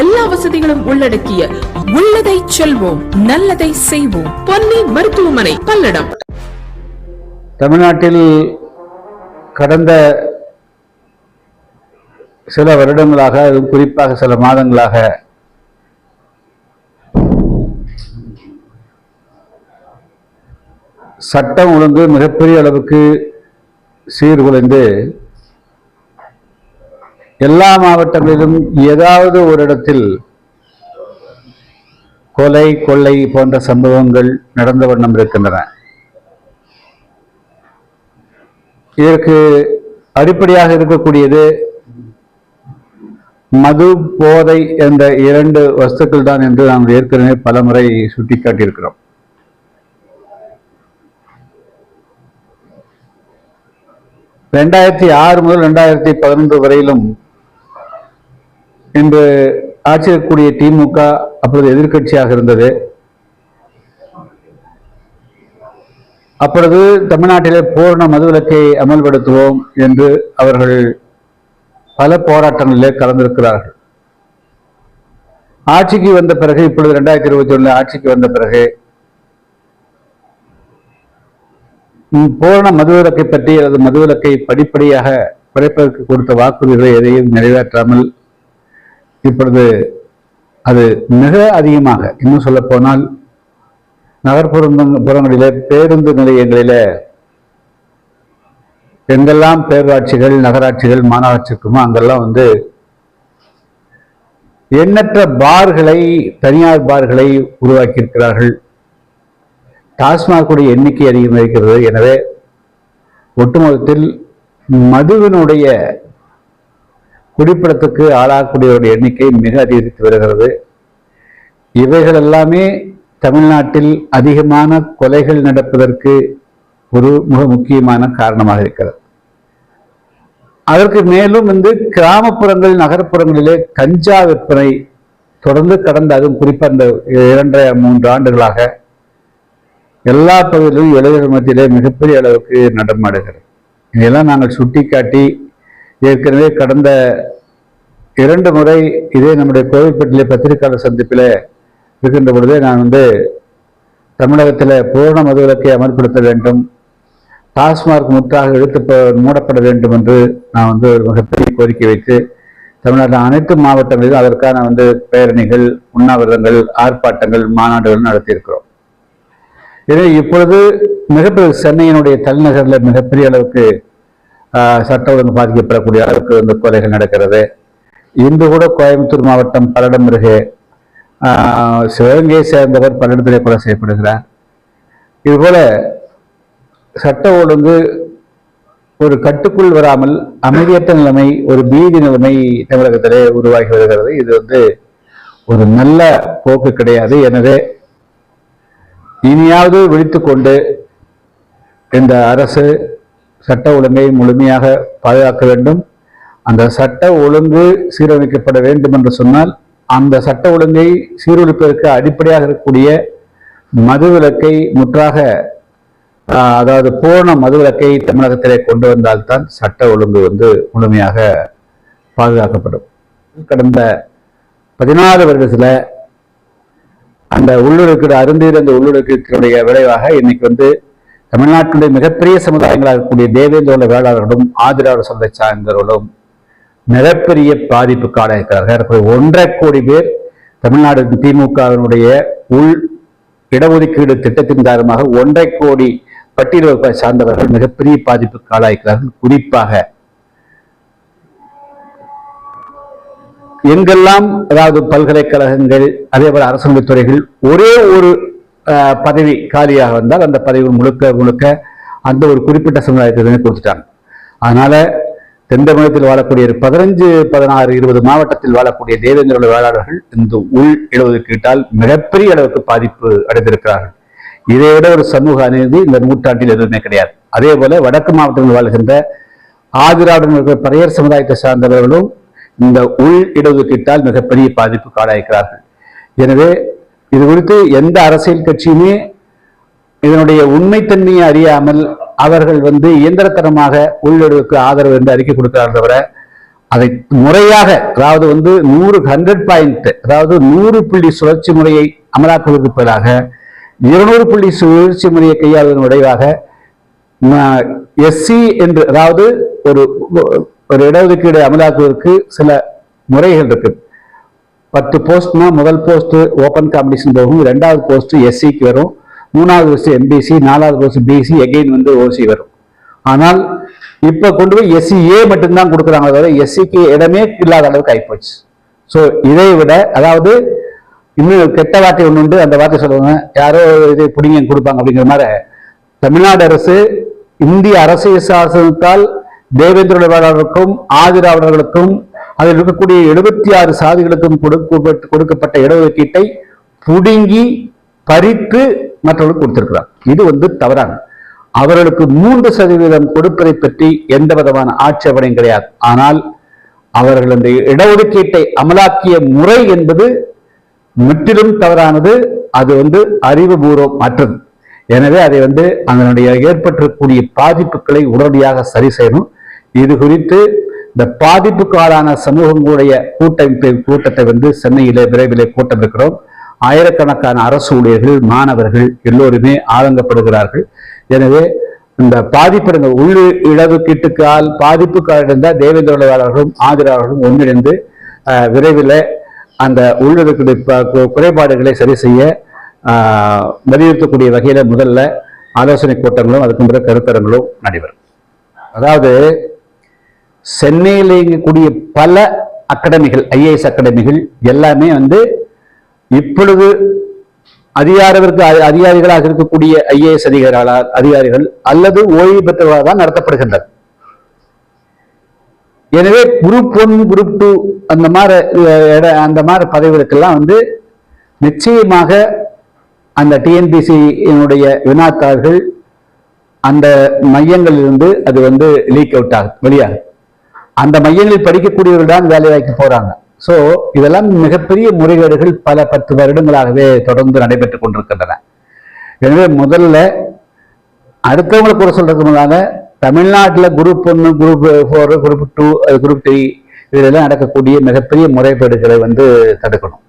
எல்லா வசதிகளும் உள்ளடக்கிய உள்ளதை செல்வோம் நல்லதை செய்வோம். பொன்னி மருத்துவமனை பல்லடம். தமிழ்நாட்டில் கடந்த சில வருடங்களாக குறிப்பாக சில மாதங்களாக சட்டம் ஒழுங்கு மிகப்பெரிய அளவுக்கு சீர்குலைந்து எல்லா மாவட்டங்களிலும் ஏதாவது ஒரு இடத்தில் கொலை கொள்ளை போன்ற சம்பவங்கள் நடந்த வண்ணம் இருக்கின்றன. இதற்கு அடிப்படையாக இருக்கக்கூடியது மது போதை என்ற இரண்டு வஸ்துக்கள் தான் என்று நாம் ஏற்கனவே பல முறை சுட்டிக்காட்டியிருக்கிறோம். ரெண்டாயிரத்தி ஆறு முதல் ரெண்டாயிரத்தி பதினொன்று வரையிலும் இன்று ஆட்சி இருக்கக்கூடிய திமுக அப்பொழுது எதிர்கட்சியாக இருந்தது. அப்பொழுது தமிழ்நாட்டிலே பூர்ண மதுவிலக்கை அமல்படுத்துவோம் என்று அவர்கள் பல போராட்டங்களிலே கலந்திருக்கிறார்கள். ஆட்சிக்கு வந்த பிறகு இப்பொழுது ரெண்டாயிரத்தி இருபத்தி ஒன்று ஆட்சிக்கு வந்த பிறகு பூரண மதுவிலக்கை பற்றி அல்லது மதுவிலக்கை படிப்படியாக குறைப்பதற்கு கொடுத்த வாக்குறுதிகளை எதையும் நிறைவேற்றாமல் இப்பொழுது அது மிக அதிகமாக இன்னும் சொல்ல போனால் நகர்ப்புறங்களில புறங்களிலே பேருந்து நிலையங்களிலே எங்கெல்லாம் பேரூராட்சிகள் நகராட்சிகள் மாநகராட்சி இருக்குமோ அங்கெல்லாம் வந்து எண்ணற்ற பார்களை தனியார் பார்களை உருவாக்கி இருக்கிறார்கள் டாஸ்மாகுடைய எண்ணிக்கை அதிகரிக்கிறது எனவே ஒட்டுமொத்தத்தில் மதுவினுடைய குடிப்படத்துக்கு ஆளாகக்கூடியவருடைய எண்ணிக்கை மிக அதிகரித்து வருகிறது. இவைகள் எல்லாமே தமிழ்நாட்டில் அதிகமான கொலைகள் நடப்பதற்கு ஒரு மிக முக்கியமான காரணமாக இருக்கிறது. அதற்கு மேலும் வந்து கிராமப்புறங்களில் நகர்ப்புறங்களிலே கஞ்சா விற்பனை தொடர்ந்து கடந்த அதுவும் குறிப்பாக இந்த இரண்டரை மூன்று ஆண்டுகளாக எல்லா பகுதிகளிலும் இளைஞர்கள் மத்தியிலே மிகப்பெரிய அளவுக்கு நடமாடுகிறது. இதெல்லாம் நாங்கள் சுட்டிக்காட்டி ஏற்கனவே கடந்த இரண்டு முறை இதே நம்முடைய கோவில்பட்டிலே பத்திரிகையாளர் சந்திப்பில் இருக்கின்ற பொழுதே நான் வந்து தமிழகத்தில் பூரண மதுவிலக்கை அமல்படுத்த வேண்டும் டாஸ்மார்க் முற்றாக இழுத்து மூடப்பட வேண்டும் என்று நான் வந்து ஒரு மிகப்பெரிய கோரிக்கை வைத்து தமிழ்நாட்டில் அனைத்து மாவட்டங்களிலும் அதற்கான வந்து பேரணிகள் உண்ணாவிரதங்கள் ஆர்ப்பாட்டங்கள் மாநாடுகள் நடத்தியிருக்கிறோம். எனவே இப்பொழுது மிகப்பெரிய சென்னையினுடைய தலைநகரில் மிகப்பெரிய அளவுக்கு சட்ட ஒழுங்கு பாதிக்கப்படக்கூடிய அளவுக்கு இந்த கொலைகள் நடக்கிறது. இன்று கூட கோயம்புத்தூர் மாவட்டம் பல்லடம் அருகே சிவகங்கையை சேர்ந்தவர் பல்லடத்திலே கொலை செய்யப்படுகிறார். இதுபோல சட்ட ஒழுங்கு ஒரு கட்டுக்குள் வராமல் அமைதியற்ற நிலைமை ஒரு பீதி நிலைமை தமிழகத்திலே உருவாகி வருகிறது. இது வந்து ஒரு நல்ல போக்கு கிடையாது. எனவே இனியாவது விழித்துக்கொண்டு இந்த அரசு சட்ட ஒழுங்கை முழுமையாக பாதுகாக்க வேண்டும். அந்த சட்ட ஒழுங்கு சீரமைக்கப்பட வேண்டும் என்று சொன்னால் அந்த சட்ட ஒழுங்கை சீரழிப்பதற்கு அடிப்படையாக இருக்கக்கூடிய மதுவிலக்கை முற்றாக அதாவது பூரண மதுவிலக்கை தமிழகத்திலே கொண்டு வந்தால்தான் சட்ட ஒழுங்கு வந்து முழுமையாக பாதுகாக்கப்படும். கடந்த பதினாறு வருடத்தில் அந்த உள்ளுறுக்கிற அருந்தீர் அந்த உள்ளுறுக்கினுடைய விளைவாக இன்னைக்கு வந்து தமிழ்நாட்டினுடைய மிகப்பெரிய சமுதாயங்களாக இருக்கக்கூடிய தேவேந்தோல வேளாளர்களும் ஆதிராவிட சந்தை சார்ந்தவர்களும் மிகப்பெரிய பாதிப்புக்கு ஆளாயிருக்கிறார்கள் ஒன்றரை கோடி பேர் தமிழ்நாடு திமுகவினுடைய உள் இடஒதுக்கீடு திட்டத்தின் காரணமாக ஒன்றரை கோடி பட்டியல் சார்ந்தவர்கள் மிகப்பெரிய பாதிப்புக்கு ஆளாயிருக்கிறார்கள் குறிப்பாக எங்கெல்லாம் அதாவது பல்கலைக்கழகங்கள் அதே போல அரசாங்க துறைகள் ஒரே ஒரு பதவி காலியாக வந்தால் அந்த பதவி முழுக்க முழுக்க அந்த ஒரு குறிப்பிட்ட சமுதாயத்திற்கு கொடுத்துட்டாங்க. அதனால தென் தமிழகத்தில் வாழக்கூடிய பதினஞ்சு பதினாறு இருபது மாவட்டத்தில் வாழக்கூடிய தேவேந்திரோட வேளாளர்கள் இந்த உள் இடஒதுக்கீட்டால் மிகப்பெரிய அளவுக்கு பாதிப்பு அடைந்திருக்கிறார்கள். இதை விட ஒரு சமூக அநீதி இந்த நூற்றாண்டில் எதுவுமே கிடையாது. அதே போல வடக்கு மாவட்டங்களில் வாழ்கின்ற ஆதிராவுடன் இருக்கிற பறையர் சமுதாயத்தை சார்ந்தவர்களும் இந்த உள் இடஒதுக்கீட்டால் மிகப்பெரிய பாதிப்பு காலாயிருக்கிறார்கள் எனவே இது குறித்து எந்த அரசியல் கட்சியுமே இதனுடைய உண்மைத்தன்மையை அறியாமல் அவர்கள் வந்து இயந்திரத்தனமாக உள்ளொடுக்கு ஆதரவு என்று அறிக்கை கொடுக்கிறார் தவிர அதை முறையாக அதாவது வந்து நூறு ஹண்ட்ரட் பாயிண்ட் அதாவது நூறு புள்ளி சுழற்சி முறையை அமலாக்குவதற்கு பதிலாக இருநூறு புள்ளி சுழற்சி முறையை கையாளுவதன் விளைவாக எஸ்சி என்று அதாவது ஒரு ஒரு இடஒதுக்கீடு அமலாக்குவதற்கு சில முறைகள் இருக்குது பத்து போஸ்ட்னா முதல் போஸ்ட் ஓப்பன் காம்படிஷன் போகும். ரெண்டாவது போஸ்ட் எஸ்சிக்கு வரும். மூணாவது போஸ்ட் எம்பிசி நாலாவது போஸ்ட் பிசி எகெயின் வந்து ஓசி வரும். ஆனால் இப்ப கொண்டு போய் எஸ்சி ஏ மட்டும்தான் கொடுக்குறாங்க தவிர எஸ்சிக்கு இடமே இல்லாத அளவுக்கு ஆகிப்போச்சு ஸோ இதை விட அதாவது இன்னும் கெட்ட வார்த்தை ஒன்று உண்டு. அந்த வார்த்தை சொல்லுவாங்க யாரோ இது பிடிங்க கொடுப்பாங்க அப்படிங்கிற மாதிரி. தமிழ்நாடு அரசு இந்திய அரசியல் சாசனத்தால் தேவேந்திர வேளாளருக்கும் ஆதிராவிடர்களுக்கும் அதில் இருக்கக்கூடிய எழுபத்தி ஆறு சாதிகளுக்கும் கொடுக்கப்பட்ட கொடுக்கப்பட்ட இடஒதுக்கீட்டை புடுங்கி பறித்து மற்றவர்களுக்கு கொடுத்திருக்கிறார். இது வந்து தவறான. அவர்களுக்கு மூன்று சதவீதம் கொடுப்பதை பற்றி எந்த விதமான ஆட்சேபனையும் கிடையாது. ஆனால் அவர்கள் அந்த இடஒதுக்கீட்டை அமலாக்கிய முறை என்பது முற்றிலும் தவறானது. அது வந்து அறிவுபூர்வம் அற்றது எனவே அதை வந்து அதனுடைய ஏற்பட்டிருக்கக்கூடிய பாதிப்புகளை உடனடியாக சரி செய்யணும். இது குறித்து இந்த பாதிப்புக்காலான சமூகங்களுடைய கூட்டமைப்பு கூட்டத்தை வந்து சென்னையிலே விரைவிலே கூட்டம் இருக்கிறோம் ஆயிரக்கணக்கான அரசு ஊழியர்கள் மாணவர்கள் எல்லோருமே ஆதங்கப்படுகிறார்கள். எனவே இந்த பாதிப்பு உள்ளு இடஒதுக்கீட்டுக்கால் பாதிப்புக்கால் இருந்த தேவேந்திர ஆதரவாளர்களும் ஒன்றிணைந்து விரைவில் அந்த உள்ளொதுக்கீடு குறைபாடுகளை சரி செய்ய வலியுறுத்தக்கூடிய வகையில் முதல்ல ஆலோசனை கூட்டங்களும் அதுக்கு பிறகு கருத்தரங்களும் நடைபெறும். அதாவது சென்னையில் இயங்கக்கூடிய பல அகாடமிகள் ஐஏஎஸ் அகாடமிகள் எல்லாமே வந்து இப்பொழுது அதிகாரத்திற்கு அதிகாரிகளாக இருக்கக்கூடிய ஐஏஎஸ் அதிகாரிகளால் அதிகாரிகள் அல்லது ஓய்வு பெற்றவர்களாக தான் நடத்தப்படுகின்றன எனவே குரூப் ஒன் குரூப் டூ அந்த மாதிரி அந்த மாதிரி பதவிகளுக்கெல்லாம் வந்து நிச்சயமாக அந்த டிஎன்பிசியினுடைய வினாத்தாள்கள் அந்த மையங்களிலிருந்து அது வந்து லீக் அவுட் ஆகும் வெளியாகும் அந்த மையங்களில் படிக்கக்கூடியவர்கள் தான் வேலைவாய்க்கு போறாங்க. ஸோ இதெல்லாம் மிகப்பெரிய முறைகேடுகள் பல பத்து வருடங்களாகவே தொடர்ந்து நடைபெற்றுக் கொண்டிருக்கின்றன. எனவே முதல்ல அடுத்தவங்களை குறை சொல்றதுக்கு முன்னால தமிழ்நாட்டில் குரூப் ஒன்று group four group two group three இதெல்லாம் நடக்கக்கூடிய மிகப்பெரிய முறைகேடுகளை வந்து தடுக்கணும்.